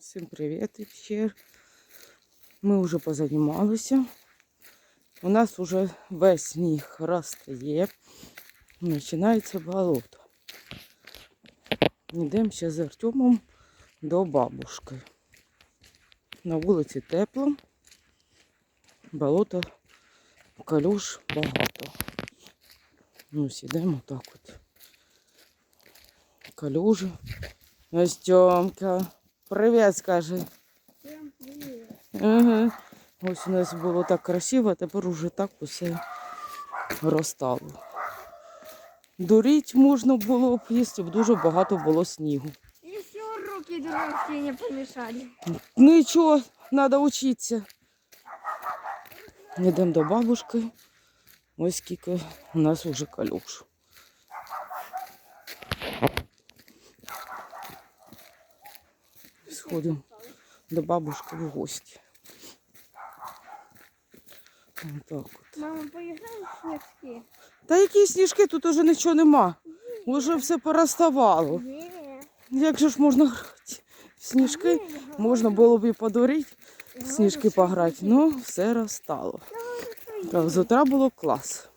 Всім привіт ще. Ми вже позанімалися. У нас вже весь сніг розтає. Починається болото. Йдемо ще з Артемом до бабушки. На вулиці тепло. Болото калюш багато. Ну, сідемо так от. Калюжі. Настенька, привіт, скажи. Всем привет. Ага. Ось у нас було так красиво, а тепер уже так усе розстало. Дуріть можна було б, якщо б дуже багато було снігу. Еще руки дурацкие не помешали. Нічого, треба вчитися. Йдемо до бабушки. Ось скільки у нас вже калюш. Сходимо до бабушки в гості. Отак от. Мама, поиграем в снежки? Та які сніжки, тут уже нічого нема. Уже все пороставало. Не. Як же ж можна грати? В сніжки можна було б і подурити, в сніжки пограти, ну все розстало. Так, з утра було клас.